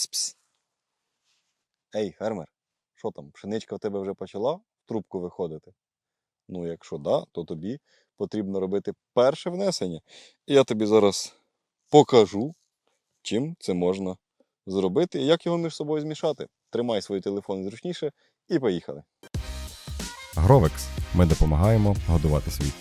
Пс-пс. Ей, фермер, що там, пшеничка в тебе вже почала в трубку виходити? Ну, якщо да, то тобі потрібно робити перше внесення. І я тобі зараз покажу, чим це можна зробити і як його між собою змішати. Тримай свій телефон зручніше і поїхали. Гровекс. Ми допомагаємо годувати світ.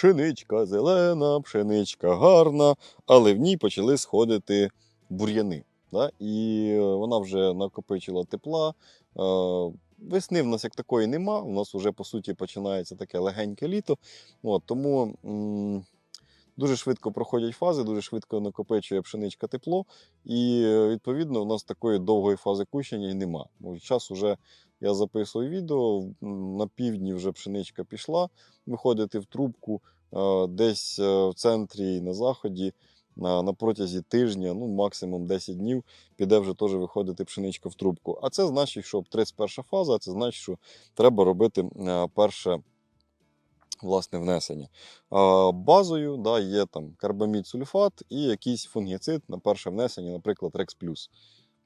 Пшеничка зелена, пшеничка гарна, але в ній почали сходити бур'яни. Да? І е, вона вже накопичила тепла. Е, Весни в нас як такої нема. У нас вже по суті починається таке легеньке літо. От, тому м, дуже швидко проходять фази, дуже швидко накопичує пшеничка тепло. І е, відповідно у нас такої довгої фази кущення і нема. Час уже я записую відео. На півдні вже пшеничка пішла виходити в трубку е, десь е, в центрі і на заході на, протязі тижня, ну максимум 10 днів, піде вже теж виходити пшеничка в трубку. А це значить, що 31 фаза, це значить, що треба робити е, перше. Власне, внесення. Базою да, є там карбамід сульфат і якийсь фунгіцид на перше внесення, наприклад, Рекс Плюс.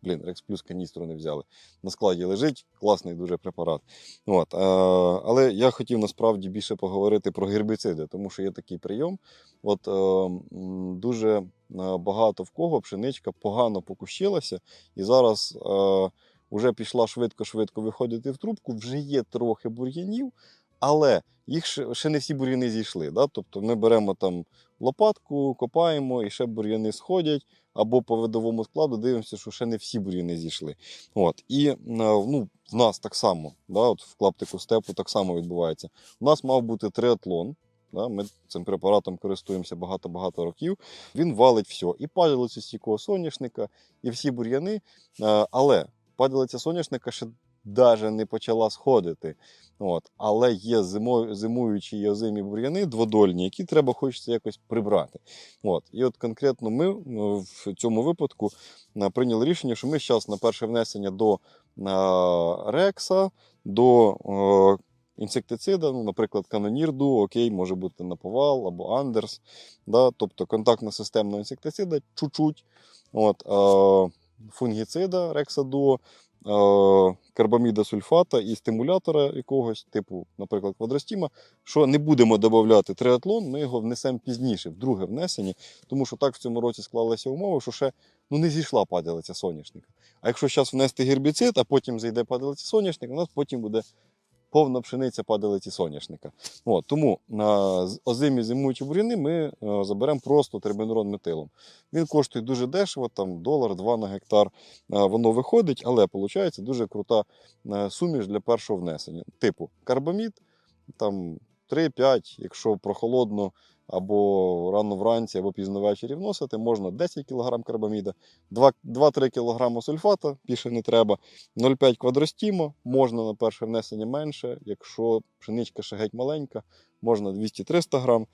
Блін, Рекс Плюс каністру не взяли. На складі лежить, класний дуже препарат. От, е, але я хотів насправді більше поговорити про гербіциди, тому що є такий прийом. От, е, дуже е, багато в кого пшеничка погано покущилася, і зараз е, вже пішла швидко-швидко виходити в трубку, вже є трохи бур'янів, але їх ще, не всі бур'яни зійшли. Да? Тобто ми беремо там лопатку, копаємо і ще бур'яни сходять, або по видовому складу дивимося, що ще не всі бур'яни зійшли. От. І е, ну, в нас так само, да, от в клаптику степу так само відбувається. У нас мав бути триатлон. Да, ми цим препаратом користуємося багато-багато років. Він валить все. І падалицю стійкого соняшника, і всі бур'яни. Е, Але падалиця соняшника ще навіть не почала сходити. От. Але є зимуючі і озимі бур'яни дводольні, які треба хочеться якось прибрати. От. І от конкретно ми в цьому випадку е, прийняли рішення, що ми зараз на перше внесення до е, рекса, до е, інсектицида, ну, наприклад, канонірду, окей, може бути наповал або андерс, да, тобто контактно-системного інсектицида чуть-чуть. От, фунгіцида рексадуо, карбаміда сульфата і стимулятора якогось, типу, наприклад, квадростіма, що не будемо додавати триатлон, ми його внесемо пізніше, в друге внесення, тому що так в цьому році склалися умови, що ще ну, не зійшла падалиця соняшника. А якщо зараз внести гербіцид, а потім зайде падалиця соняшника, у нас потім буде повна пшениця падалиці соняшника. От, тому на озимі зимуючі буряни ми е, заберемо просто тербенурон метилом. Він коштує дуже дешево, там долар-два на гектар. Е, воно виходить, але виходить дуже крута е, суміш для першого внесення. Типу карбамід, там 3-5, якщо прохолодно або рано вранці, або пізно ввечері вносити, можна 10 кг карбаміда, 2 2-3 кг сульфата, більше не треба, 0,5 квадростімо, можна на перше внесення менше, якщо пшеничка ще геть маленька, можна 200-300 грам.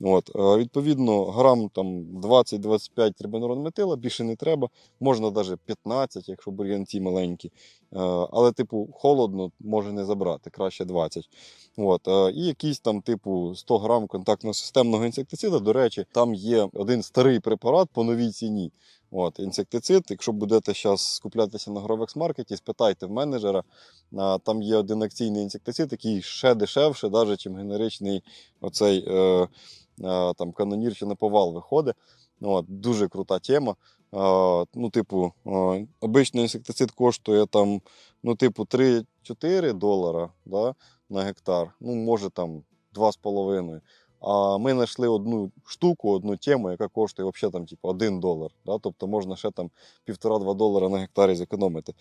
От, е, відповідно, грам там 20-25 трибенурон метила, більше не треба, можна навіть 15, якщо бур'янці маленькі. Е, Але, типу, холодно може не забрати, краще 20. От, е, і якийсь там, типу, 100 грам контактно-системного інсектицида. До речі, там є один старий препарат по новій ціні. От, інсектицид. Якщо будете зараз скуплятися на Grovex маркеті, спитайте в менеджера. Там є один акційний інсектицид, який ще дешевше, навіть чим генеричний оцей е, е, там канонір чи наповал виходить. От, дуже крута тема. Ну, типу, е, обичний інсектицид коштує там, ну, типу, 3-4 долара да, на гектар. Ну, може там 2,5. А ми знайшли одну штуку, одну тему, яка коштує взагалі там, типу, 1 долар. Да? Тобто можна ще там 1,5-2 долара на гектарі зекономити.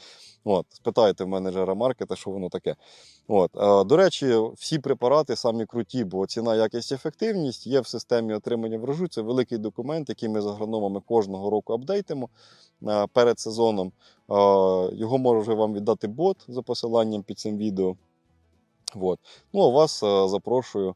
От, спитайте в менеджера маркета, що воно таке. От, е, до речі, всі препарати самі круті, бо ціна, якість, ефективність є в системі отримання врожу. Це великий документ, який ми з агрономами кожного року апдейтимо перед сезоном. Е, його може вам віддати бот за посиланням під цим відео. От. Ну, а вас запрошую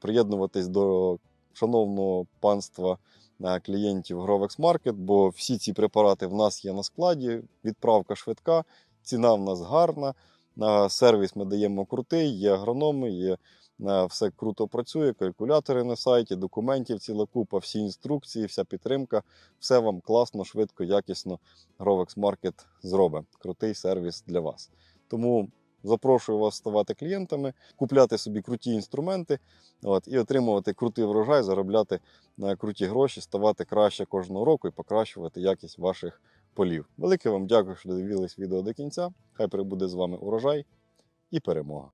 приєднуватись до шановного панства е, клієнтів Grovex Market, бо всі ці препарати в нас є на складі, відправка швидка, ціна в нас гарна, е, сервіс ми даємо крутий, є агрономи, є Е, Все круто працює, калькулятори на сайті, документів ціла купа, всі інструкції, вся підтримка. Все вам класно, швидко, якісно. Grovex Market зробить. Крутий сервіс для вас. Тому запрошую вас ставати клієнтами, купляти собі круті інструменти от, і отримувати крутий врожай, заробляти на круті гроші, ставати краще кожного року і покращувати якість ваших полів. Велике вам дякую, що дивились відео до кінця. Хай прибуде з вами урожай і перемога.